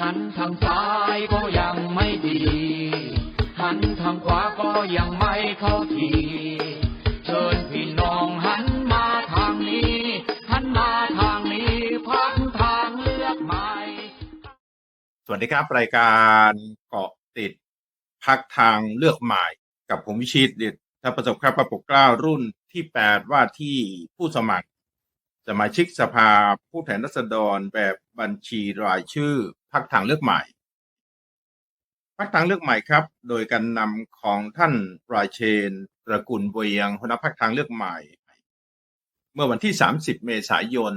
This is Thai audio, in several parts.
หันทางซ้ายก็ยังไม่ดี หันทางขวาก็ยังไม่เข้าที เชิญพี่น้องหันมาทางนี้ หันมาทางนี้พักทางเลือกใหม่ สวัสดีครับ รายการเกาะติดพักทางเลือกใหม่ กับผมวิชิตเดชถ้าประสบครับประปกกล้ารุ่นที่แปดว่าที่ผู้สมัครสมาชิกสภาผู้แทนราษฎรแบบบัญชีรายชื่อ พักทางเลือกใหม่พักทางเลือกใหม่ครับ โดยการนำของท่านรายเชนตระกูลเวียงหัวหน้าพักทางเลือกใหม่ เมื่อวันที่ 30 เมษายน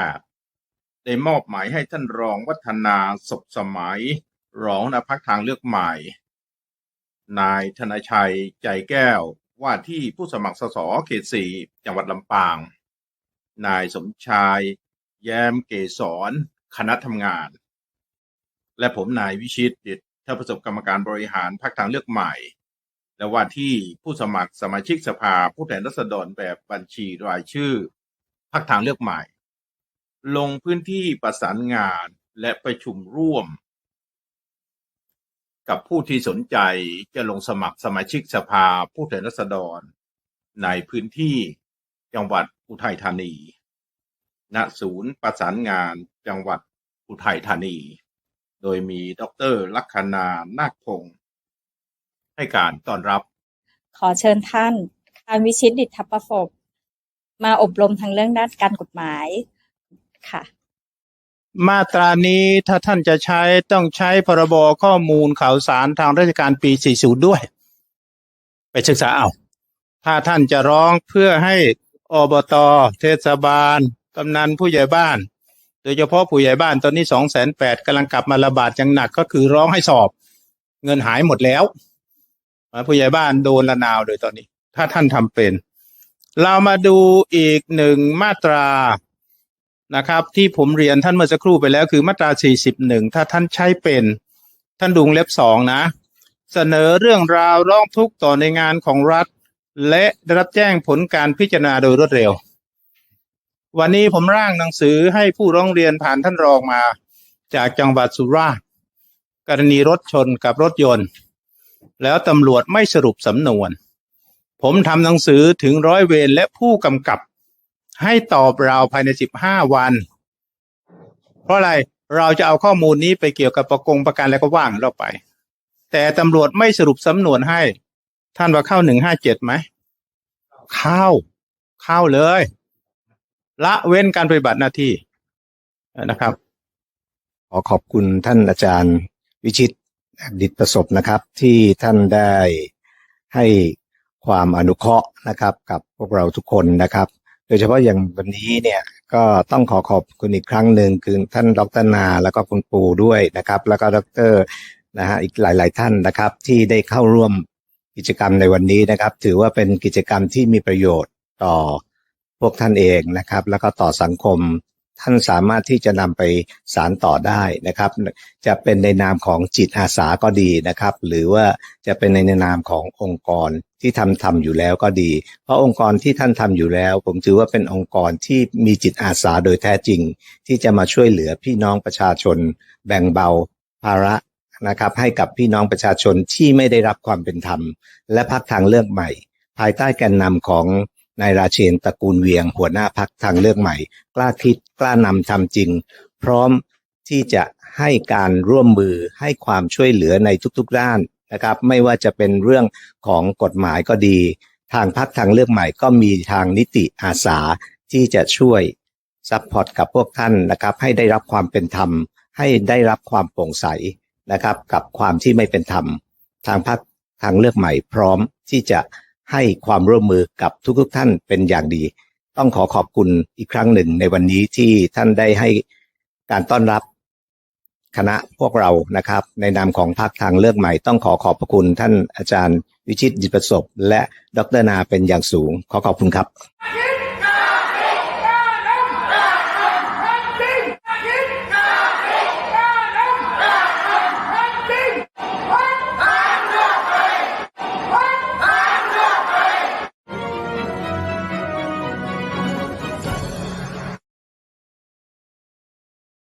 2568 ได้มอบหมายให้ท่านรองวัฒนาศพสมัย รองนพักทางเลือกใหม่ นายธนชัยใจแก้วว่าที่ผู้สมัครสสเขตสี่จังหวัดลำปาง นายสมชาย แย้มเกษรคณะทำงาน และผมนายวิชิตดิตถ้าประสบกรรมการบริหารพักทางเลือกใหม่ และว่าที่ผู้สมัครสมาชิกสภาผู้แทนราษฎรแบบบัญชีรายชื่อพักทางเลือกใหม่ ลงพื้นที่ประสานงานและประชุมร่วม กับผู้ที่สนใจจะลงสมัครสมาชิกสภาผู้แทนราษฎร ในพื้นที่จังหวัดอุทัยธานี ณศูนย์ประสานงานจังหวัดอุทัยธานี โดยมีดรลัคนานาคพงศ์ให้การต้อนรับ ขอเชิญท่านการวิชิตดิษฐประสบมาอบรมทางเรื่องด้านการกฎหมายค่ะ มาตรานี้ถ้าท่านจะใช้ต้องใช้พรบข้อมูลข่าวสารทางราชการปี 40 ด้วย ไปศึกษาเอา ถ้าท่านจะร้องเพื่อให้อบต เทศบาล กำนันผู้ใหญ่บ้าน โดยเฉพาะผู้ใหญ่บ้านตอนนี้สองแสนแปดกำลังกลับมาระบาดอย่างหนักก็คือร้องให้สอบ เงินหายหมดแล้วผู้ใหญ่บ้านโดนละนาวโดยตอนนี้ ถ้าท่านทำเป็น เรามาดูอีกหนึ่งมาตรานะครับ ที่ผมเรียนท่านเมื่อสักครู่ไปแล้วคือมาตรา 41 ถ้าท่านใช้เป็น ท่านดูวงเล็บสองนะ เสนอเรื่องราวร้องทุกข์ต่อในงานของรัฐ และได้รับแจ้งผลการพิจารณาโดยรวดเร็ว วันนี้ผมร่างหนังสือให้ผู้ร้องเรียนผ่านท่านรองมา จากจังหวัดสุราษฎร์กรณีรถชนกับรถยนต์ แล้วตำรวจไม่สรุปสำนวน ผมทำหนังสือถึงร้อยเวรและผู้กำกับ ให้ตอบเราภายในสิบห้าวัน เพราะอะไรเราจะเอาข้อมูลนี้ไปเกี่ยวกับประกงประกันแล้วก็ว่างเราไป แต่ตำรวจไม่สรุปสำนวนให้ ท่านว่าเข้าหนึ่งห้าเจ็ดไหมเข้าเข้าเลย ละเว้นการปฏิบัติหน้าที่นะครับ ขอขอบคุณท่านอาจารย์วิชิตดิตประสบนะครับ ที่ท่านได้ให้ความอนุเคราะห์นะครับ กับพวกเราทุกคนนะครับ โดยเฉพาะอย่างวันนี้เนี่ยก็ต้องขอขอบคุณอีกครั้งหนึ่งคือท่านดรนาแล้วก็คุณปูด้วยนะครับ แล้วก็ดรนะฮะอีกหลาย ๆ ท่านนะครับ ที่ได้เข้าร่วมกิจกรรมในวันนี้นะครับ ถือว่าเป็นกิจกรรมที่มีประโยชน์ต่อ พวกท่านเองนะครับ แล้วก็ต่อสังคมท่านสามารถที่จะนำไปสารต่อได้นะครับ จะเป็นในนามของจิตอาสาก็ดีนะครับ หรือว่าจะเป็นในนามขององค์กรที่ทำทำอยู่แล้วก็ดี เพราะองค์กรที่ท่านทำอยู่แล้ว ผมถือว่าเป็นองค์กรที่มีจิตอาสาโดยแท้จริง ที่จะมาช่วยเหลือพี่น้องประชาชน แบ่งเบาภาระนะครับ ให้กับพี่น้องประชาชนที่ไม่ได้รับความเป็นธรรม และพักทางเลือกใหม่ ภายใต้แกนนำของ นายราเชนตระกูลเวียง หัวหน้าพักทางเลือกใหม่ กล้าคิดกล้านำทำจริง พร้อมที่จะให้การร่วมมือให้ความช่วยเหลือในทุกๆด้านนะครับ ไม่ว่าจะเป็นเรื่องของกฎหมายก็ดี ทางพักทางเลือกใหม่ก็มีทางนิติอาสาที่จะช่วยซัพพอร์ตกับพวกท่านนะครับ ให้ได้รับความเป็นธรรม ให้ได้รับความโปร่งใสนะครับ กับความที่ไม่เป็นธรรม ทางพักทางเลือกใหม่พร้อมที่จะ ให้ความร่วมมือกับทุกๆท่านเป็นอย่างดี ต้องขอขอบคุณอีกครั้งหนึ่งในวันนี้ที่ท่านได้ให้การต้อนรับคณะพวกเรานะครับ ในนามของพรรคทางเลือกใหม่ ต้องขอขอบพระคุณท่านอาจารย์วิชิตดิตประสบ และดรนาเป็นอย่างสูง ขอขอบคุณครับ